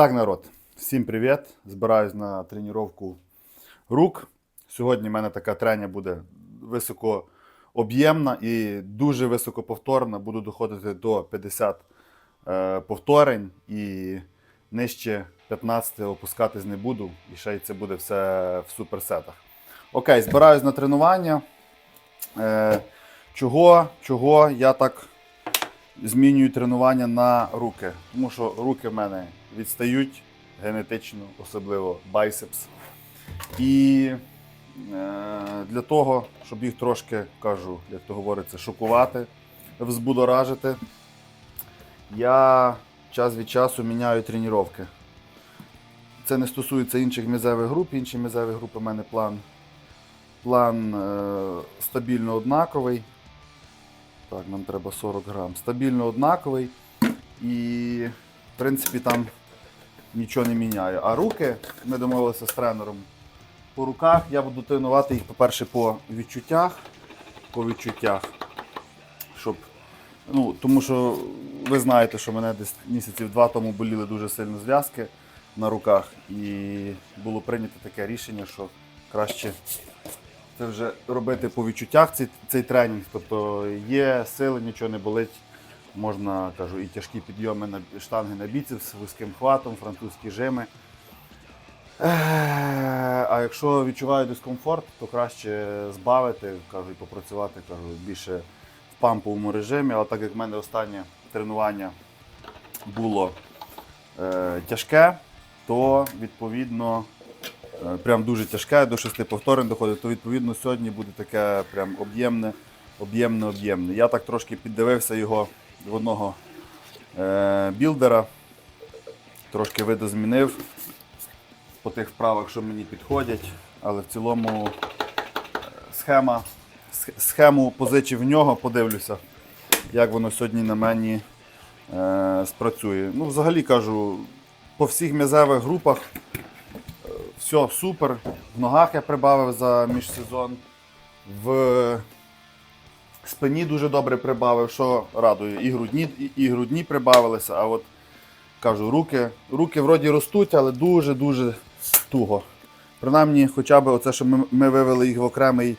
Так, народ, всім привіт! Збираюсь на тренування рук. Сьогодні в мене така треня буде високооб'ємна і дуже високоповторна. Буду доходити до 50 е, повторень і нижче 15 опускатись не буду. І ще й це буде все в суперсетах. Окей, збираюсь на тренування. Е, чого, чого я так змінюю тренування на руки? Тому що руки в мене відстають генетично, особливо байсепс. І е, для того, щоб їх трошки, кажу, як то говориться, шокувати, взбудоражити, я час від часу міняю тренування. Це не стосується інших м'язевих груп. Інші м'язеві групи в мене план, план е, стабільно однаковий. Так, нам треба 40 грам. Стабільно однаковий. І, в принципі, там нічого не міняю. А руки, ми домовилися з тренером. По руках я буду тренувати їх, по-перше, по відчуттях. По відчуттях. Щоб, ну, тому що ви знаєте, що мене десь місяців два тому боліли дуже сильно зв'язки на руках. І було прийнято таке рішення, що краще це вже робити по відчуттях цей, цей тренінг. Тобто є сили, нічого не болить. Можна кажу, і тяжкі підйоми на штанги на біцепс вузьким хватом, французькі жими. А якщо відчуваю дискомфорт, то краще збавити, кажу, і попрацювати кажу, більше в памповому режимі. Але так як в мене останнє тренування було е, тяжке, то відповідно е, прям дуже тяжке, до шести повторень доходить, то відповідно сьогодні буде таке прям об'ємне, об'ємне, об'ємне. Я так трошки піддивився його в одного е, білдера, трошки видозмінив по тих вправах, що мені підходять, але в цілому е, схема, схему позичив в нього, подивлюся, як воно сьогодні на мені е, спрацює. Ну, взагалі кажу, по всіх м'язевих групах е, все супер. В ногах я прибавив за міжсезон. В спині дуже добре прибавив, що радує. І грудні, і, і грудні прибавилися, а от кажу, руки, руки вроді ростуть, але дуже-дуже туго. Принаймні, хоча б оце, що ми, ми вивели їх в окремий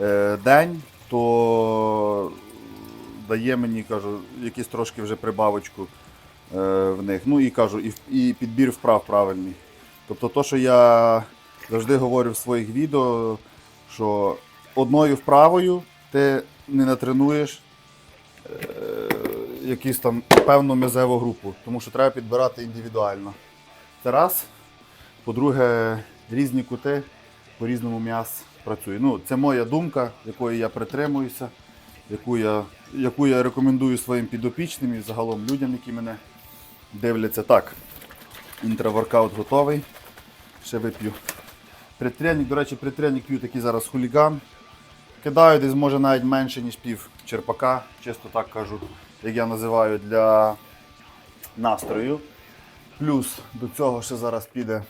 е, день, то дає мені, кажу, якісь трошки вже прибавочку е, в них. Ну і кажу, і, і підбір вправ правильний. Тобто, то, що я завжди говорю в своїх відео, що одною вправою ти не натренуєш е, якусь там певну м'язеву групу, тому що треба підбирати індивідуально. Це раз. По-друге, різні кути по-різному м'яс працює. Ну, це моя думка, якої я притримуюся, яку я, яку я рекомендую своїм підопічним і загалом людям, які мене дивляться. Так, інтраворкаут готовий. Ще вип'ю. Притренік, до речі, притренік п'ю такий зараз хуліган. Кидаю десь може навіть менше, ніж пів черпака, чисто так кажу, як я називаю для настрою. Плюс до цього ще зараз піде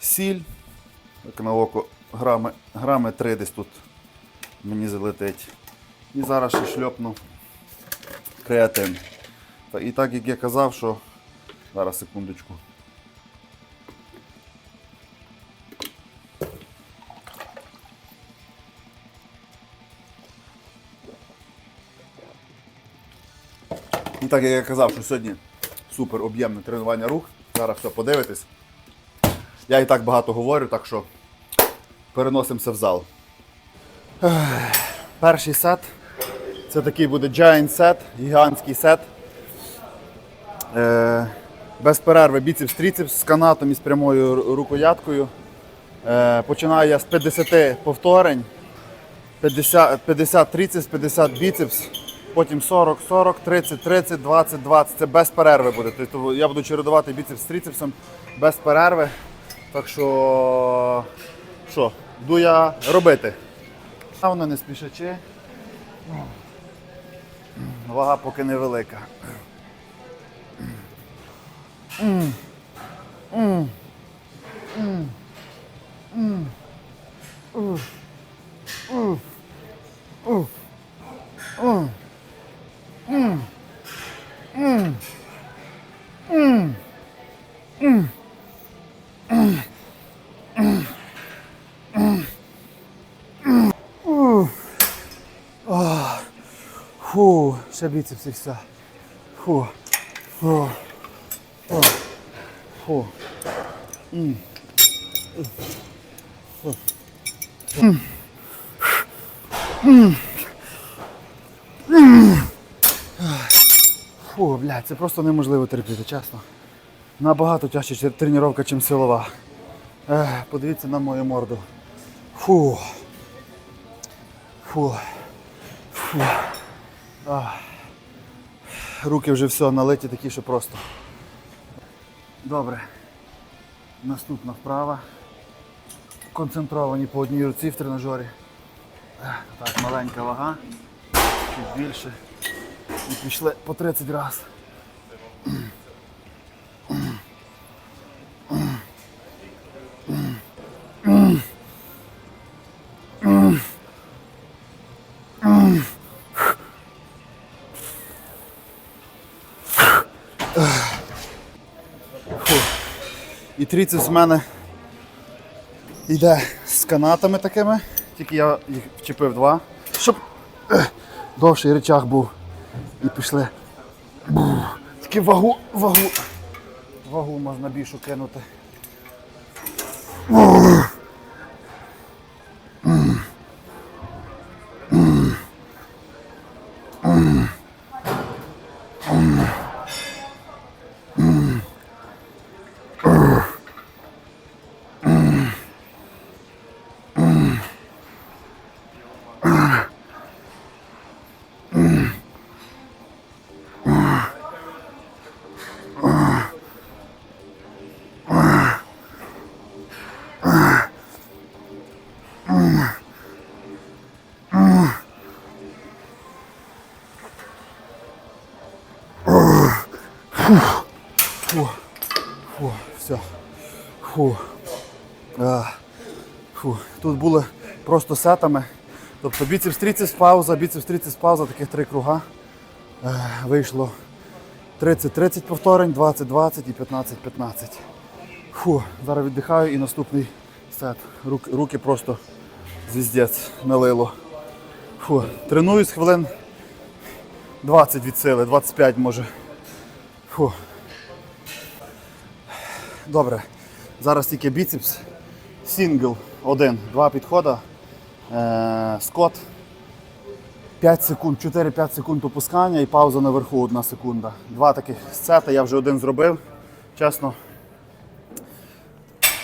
сіль. Так на око грами, грами 3 десь тут мені залетить. І зараз ще шльопну креатин. І так як я казав, що зараз секундочку. Так як я казав, що сьогодні супер об'ємне тренування рук. Зараз все подивитесь. Я і так багато говорю, так що переносимося в зал. Перший сет. Це такий буде giant сет, гігантський сет. Е, без перерви біцепс тріцепс з канатом і з прямою рукояткою. Е, починаю я з 50 повторень. 50, 50 трицепс, 50 біцепс, потім 40, 40, 30, 30, 20, 20. Це без перерви буде. Тобто я буду чередувати біцепс з трицепсом без перерви. Так що, що, йду я робити. Воно не спішачи. Вага поки невелика. Фу, ще біцепс і все. Фу. Фу. Фу. Фу. М. Фу, блядь, це просто неможливо терпіти, чесно. Набагато тяжче тренування, ніж силова. Ех, подивіться на мою морду. Фу. Фу. Фу. Ах. Руки вже все налиті такі, що просто. Добре. Наступна вправа. Концентровані по одній руці в тренажері. Так, маленька вага. Чуть більше. І пішли по 30 разів. І трицепс в мене йде з канатами такими, тільки я їх вчепив два, щоб довший речах був. І пішли. Тільки вагу, вагу. Вагу можна більшу кинути. Фу, фу, все. Фу. А, фу. Тут були просто сетами. Тобто біцепс трицепс пауза, біцепс трицепс пауза, таких три круга. Е, вийшло 30-30 повторень, 20-20 і 15-15. Фу, зараз віддихаю і наступний сет. Руки, руки просто звіздець налило. Фу, тренуюсь хвилин 20 від сили, 25 може. Фу. Добре. Зараз тільки біцепс. Сінгл один. Два підходи. Е, скот. 5 секунд, 4-5 секунд опускання і пауза наверху 1 секунда. Два таких сета, я вже один зробив. Чесно.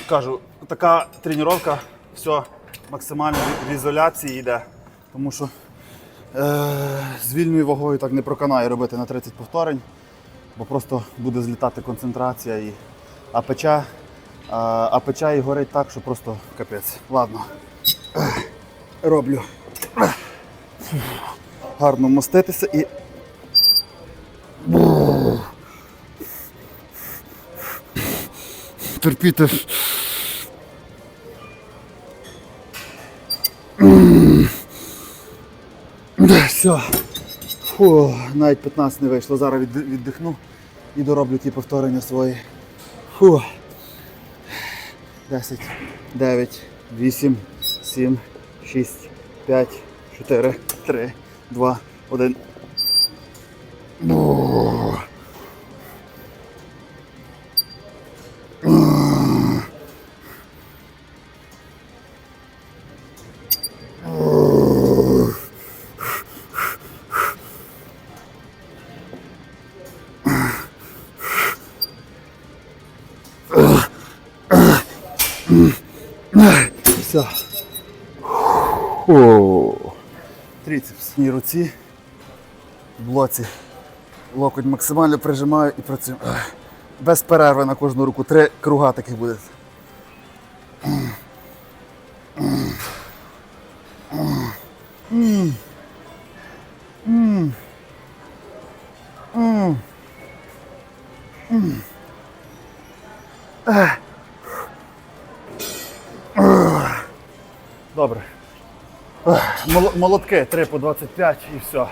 Кажу, така тренування, все максимально в ізоляції йде. Тому що е, з вільною вагою так не проканає робити на 30 повторень бо просто буде злітати концентрація і а печа, а, а печа і горить так, що просто капець. Ладно. Роблю. Гарно моститися і. Терпіти. Все. Фу, навіть 15 не вийшло. Зараз віддихну і дороблю ті повторення свої. Фу. 10, 9, 8, 7, 6, 5, 4, 3, 2, 1. Все. Фу. Трицепс в руці. В блоці. Локоть максимально прижимаю і працюю. Без перерви на кожну руку. Три круга таких буде. Молотки 3 по 25 і все.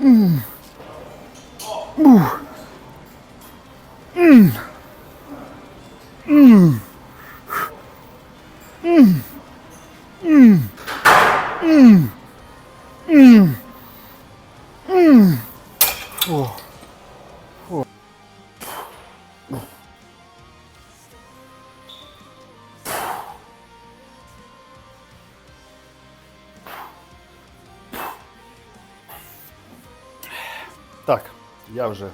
Так, я вже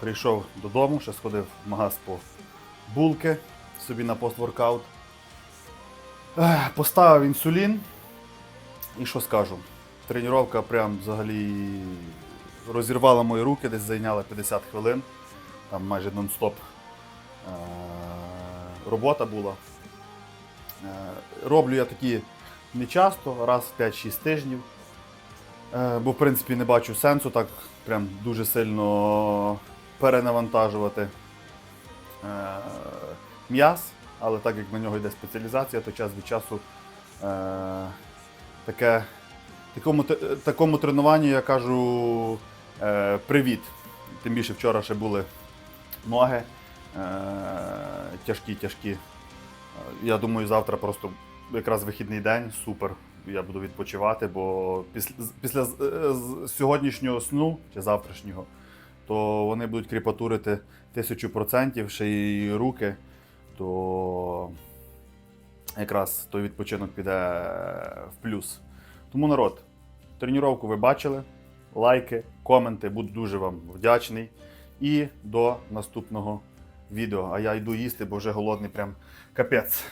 прийшов додому, ще сходив в магаз по булки собі на постворкаут. Поставив інсулін. І що скажу? Тренування прям взагалі розірвала мої руки, десь зайняла 50 хвилин. Там майже нон-стоп е, робота була. Е, Роблю я такі не часто, раз в 5-6 тижнів. Е, Бо, в принципі, не бачу сенсу так прям дуже сильно перенавантажувати е, м'яз, але так як на нього йде спеціалізація, то час від часу е, таке, такому, такому тренуванню я кажу привіт. Тим більше вчора ще були ноги тяжкі, тяжкі. Е, Я думаю, завтра просто якраз вихідний день, супер. Я буду відпочивати, бо після, після е, сьогоднішнього сну чи завтрашнього, то вони будуть кріпатурити тисячу процентів, ще й руки, то якраз той відпочинок піде в плюс. Тому народ, тренування ви бачили, лайки, коменти, буду дуже вам вдячний. І до наступного відео. А я йду їсти, бо вже голодний прям капець.